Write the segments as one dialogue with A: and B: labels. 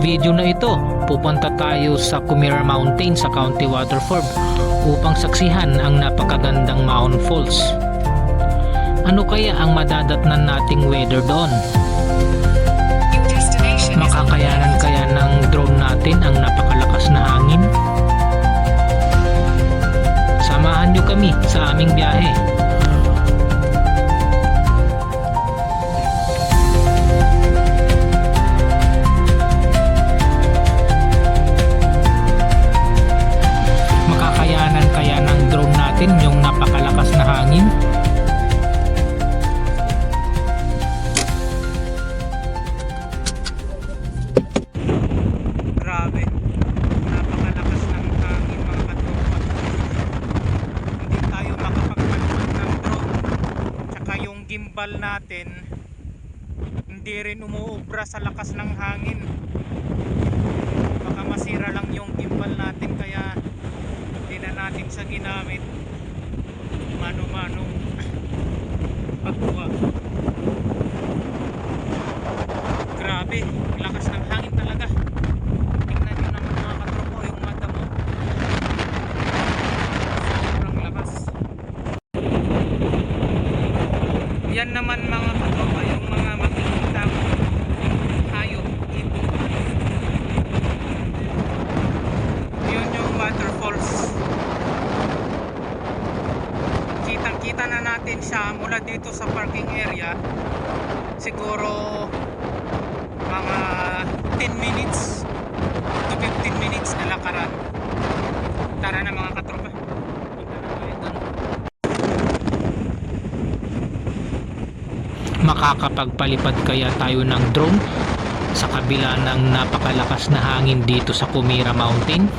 A: video na ito, pupunta tayo sa Kumira Mountain sa County Waterford upang saksihan ang napakagandang Mount Falls. Ano kaya ang madadatnan nating weather doon? Makakayanan kaya ng drone natin ang napakalakas na hangin? Samahan nyo kami sa aming biyahe. Gimbal natin hindi rin umuubra sa lakas ng hangin. Baka masira lang yung gimbal natin kaya hindi na natin siya ginamit. Mano-mano pagkuha. Grabe, lakas ng hangin talaga. Tingnan nyo naman mga katropo yung mata mo. Sobrang lakas. Yan naman mga katropa yung mga makikita mo. Hayop, ibon. Yun yung waterfalls. Kitang kita na natin siya mula dito sa parking area. Siguro mga 10 minutes to 15 minutes na lakaran. Tara na mga katropa. Makakapagpalipad kaya tayo ng drone sa kabila ng napakalakas na hangin dito sa Kumira Mountain?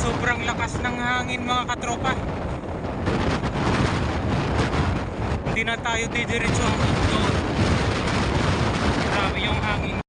A: Sobrang lakas ng hangin mga katropa. Hindi na tayo didiretso doon. Grabe yung hangin.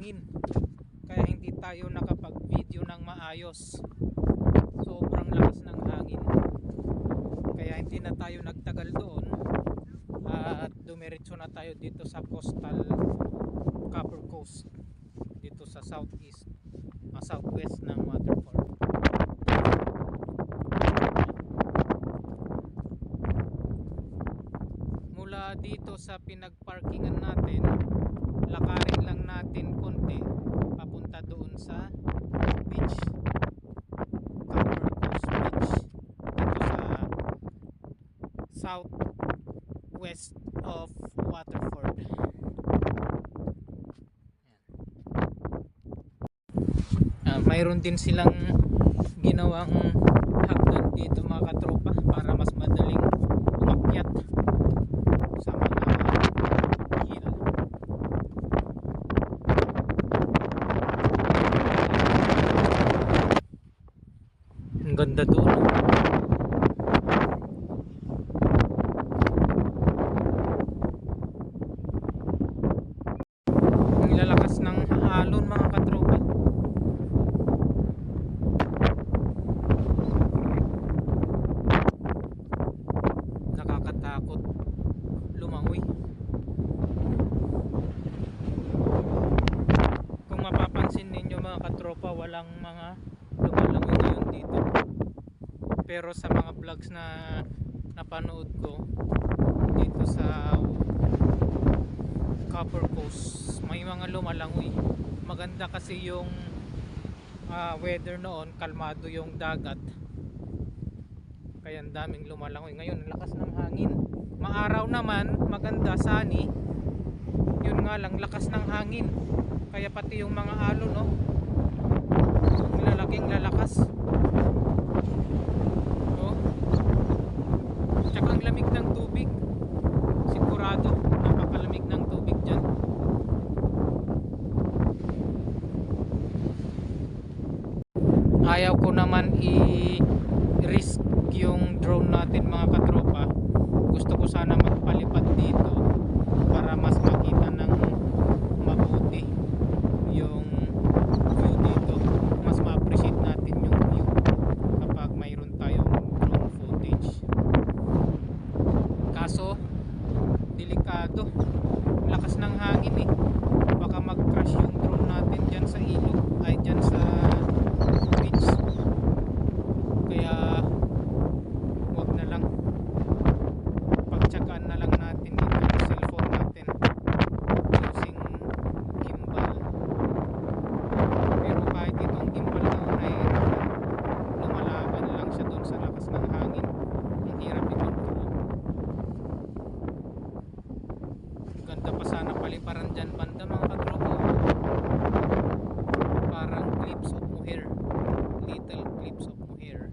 A: Hangin. Kaya hindi tayo nakapag-video ng maayos. Sobrang lakas ng hangin. Kaya hindi na tayo nagtagal doon. At dumiretso na tayo dito sa coastal Copper Coast. Dito sa southeast, ah, southwest ng Waterford. mula dito sa pinagparkingan natin lakarin lang natin konti papunta doon sa beach. Copper Coast Beach. Dito sa southwest of Waterford. Ah, mayroon din silang ginawang hagdan dito mga katropa para mas madaling umakyat sa mga hill. Ang ganda doon. oh. Ang lalakas ng alon mga katropa. Nakakatakot lumangoy. Kung mapapansin ninyo mga katropa, walang mga lumalangoy ngayon dito. Pero sa mga vlogs na napanood ko dito sa Copper Coast, may mga lumalangoy. Maganda kasi yung ah, weather noon, kalmado yung dagat. Kaya ang daming lumalangoy. Ngayon, ang lakas ng hangin. Maaraw naman, maganda, sunny. Yun nga lang, lakas ng hangin. Kaya pati yung mga alon, no? Lalaking lalakas. Oh. Tsaka ang lamig ng tubig. Sigurado, napakalamig ng tubig dyan. Ayaw ko naman i-risk yung drone natin mga katropa. Gusto ko sana magpalipad dito para mas makita ng mabuti yung view dito. Mas ma-appreciate natin yung view kapag mayroon tayong drone footage. Kaso, delikado. Lakas ng hangin eh. Baka mag-crash yung drone natin dyan sa ilog. Ay, dyan sa beach. Kaya, wag na lang. Pagtsagaan na lang natin yung cellphone natin using gimbal. Pero kahit itong gimbal na ay lumalaban lang siya doon sa lakas ng hangin. Ang hirap i-control. Ganda pa sana paliparan dyan banda mga katropa. Parang clips of mohair. Little clips of mohair.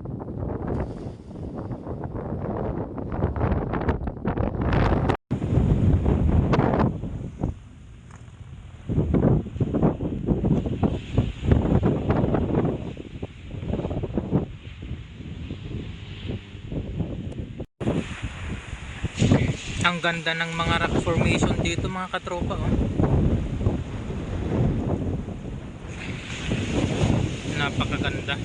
A: Ang ganda ng mga rock formation dito mga katropa oh. Napakaganda.